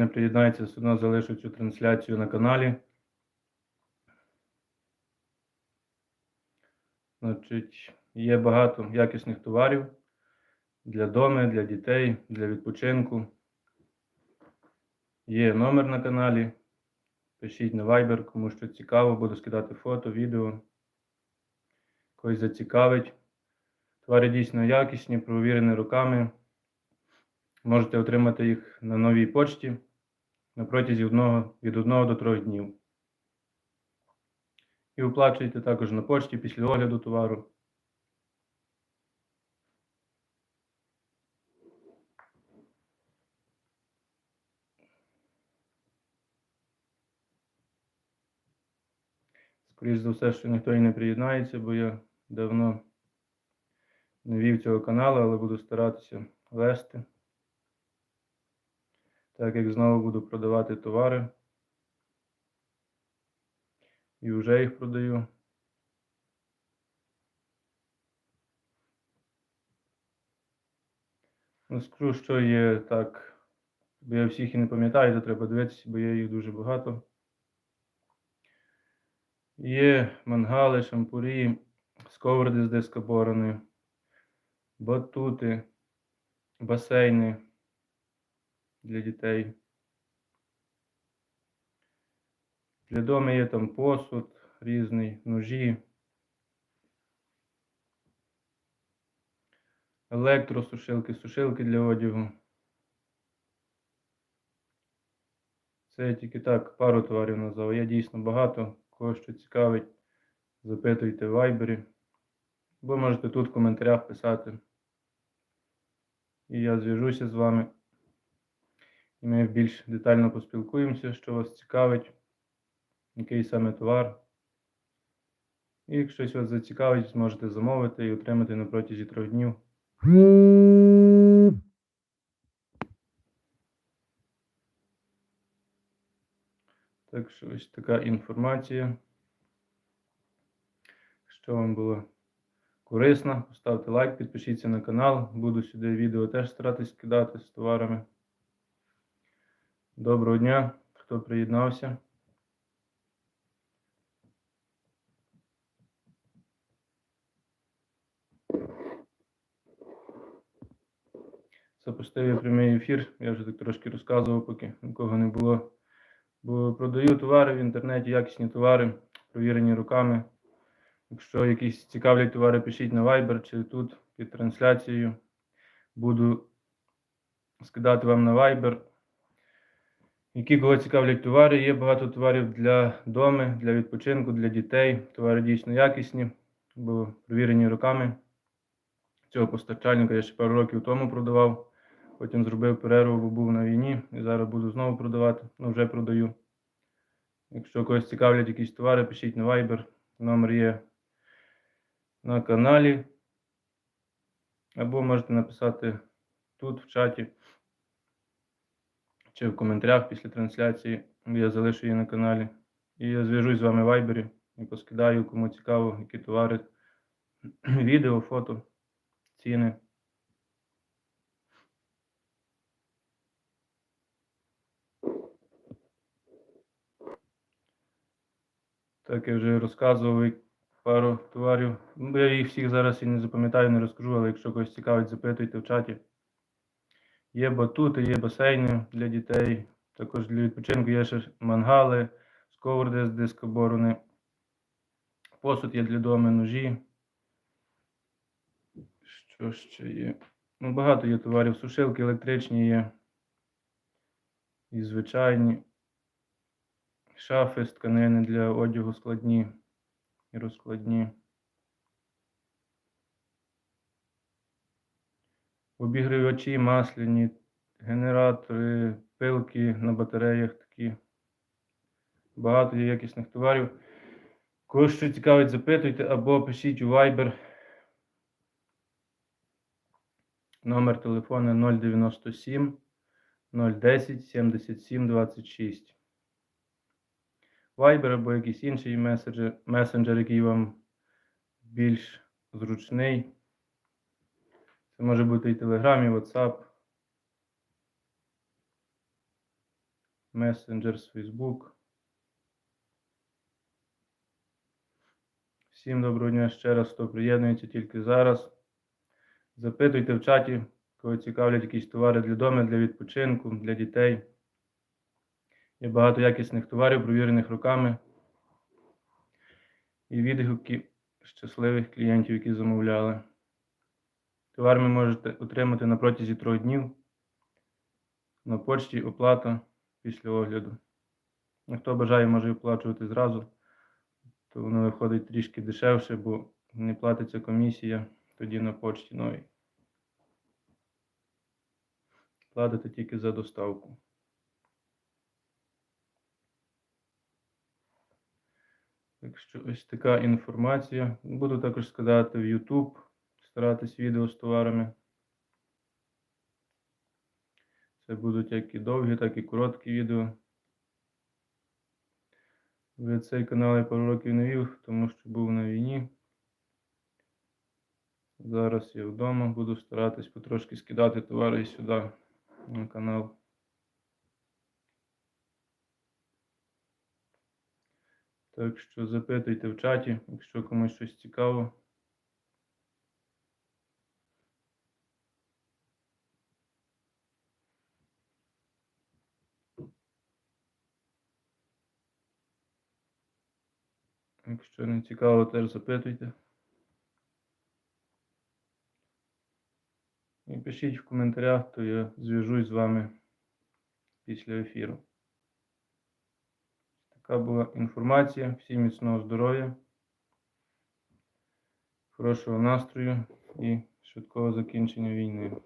не приєднається, все одно залишу цю трансляцію на каналі. Значить, є багато якісних товарів для дому, для дітей, для відпочинку. Є номер на каналі. Пишіть на Viber, кому що цікаво, буду скидати фото, відео. Когось зацікавить. Твари дійсно якісні, провірені руками. Можете отримати їх на новій почті на протязі одного, від 1 до 3 днів. І оплачуєте також на почті після огляду товару. Скоріше за все, що ніхто і не приєднається, бо я давно не вів цього каналу, але буду старатися вести. Так як знову буду продавати товари. І вже їх продаю. Ну, скажу, що є так. Бо я всіх і не пам'ятаю, то треба дивитися, бо є їх дуже багато. Є мангали, шампурі, сковороди з дискоборами, батути, басейни для дітей. Для дому є там посуд різний, ножі, електросушилки, сушилки для одягу. Це я тільки так пару товарів назвав. Я дійсно багато. Кого що цікавить, запитуйте в вайбері. Або можете тут в коментарях писати. І я зв'яжуся з вами. І ми більш детально поспілкуємося, що вас цікавить, який саме товар. І якщо щось вас зацікавить, зможете замовити і отримати на протязі трьох днів. Так що ось така інформація. Якщо вам було корисно, поставте лайк, підпишіться на канал. Буду сюди відео теж старатись кидати з товарами. Доброго дня, хто приєднався. Запустив я прямий ефір, я вже так трошки розказував, поки нікого не було. Бо продаю товари в інтернеті, якісні товари, провірені руками. Якщо якісь цікавлять товари, пишіть на Viber чи тут під трансляцією. Буду скидати вам на Viber. Які кого цікавлять товари, є багато товарів для дому, для відпочинку, для дітей. Товари дійсно якісні, бо провірені руками. Цього постачальника я ще пару років тому продавав. Потім зробив перерву, бо був на війні і зараз буду знову продавати. Ну, вже продаю. Якщо когось цікавлять якісь товари, пишіть на Viber. Номер є на каналі. Або можете написати тут в чаті чи в коментарях після трансляції. Я залишу її на каналі. І я зв'яжусь з вами в Viber і поскидаю, кому цікаво, які товари, відео, фото, ціни. Так, я вже розказував пару товарів. Ну, Я їх всіх зараз і не запам'ятаю, не розкажу, але якщо когось цікавить, запитуйте в чаті. Є батути, є басейни для дітей. Також для відпочинку є ще мангали, сковороди з дискоборони. Посуд є для дому, ножі. Що ще є? Ну, багато є товарів. Сушилки електричні є. І звичайні. Шафи з тканини для одягу складні і розкладні. Обігрівачі масляні, генератори, пилки на батареях такі. Багато є якісних товарів. Кого що цікавить, запитуйте або пишіть у Viber. Номер телефону 097 010 77 26. Viber або якийсь інший меседжер, месенджер, який вам більш зручний. Це може бути і Telegram, і WhatsApp. Messenger Facebook. Всім доброго дня ще раз, хто приєднується тільки зараз. Запитуйте в чаті, кого цікавлять якісь товари для дому, для відпочинку, для дітей. Є багато якісних товарів, провірених руками. І відгуки щасливих клієнтів, які замовляли. Товар ви можете отримати на протязі трьох днів. На почті оплата після огляду. Ну, Хто бажає, може оплачувати зразу, то воно виходить трішки дешевше, бо не платиться комісія тоді на почті новій. Платите тільки за доставку. Так що ось така інформація. Буду також скидати в YouTube, старатись відео з товарами. Це будуть як і довгі, так і короткі відео. Ви цей канал я пару років не вів, тому що був на війні. Зараз я вдома буду старатись потрошки скидати товари і сюди на канал. Так що запитуйте в чаті, якщо комусь щось цікаво. Якщо не цікаво, теж запитуйте. І пишіть в коментарях, то я зв'яжусь з вами після ефіру. Така була інформація. Всім міцного здоров'я, хорошого настрою і швидкого закінчення війни.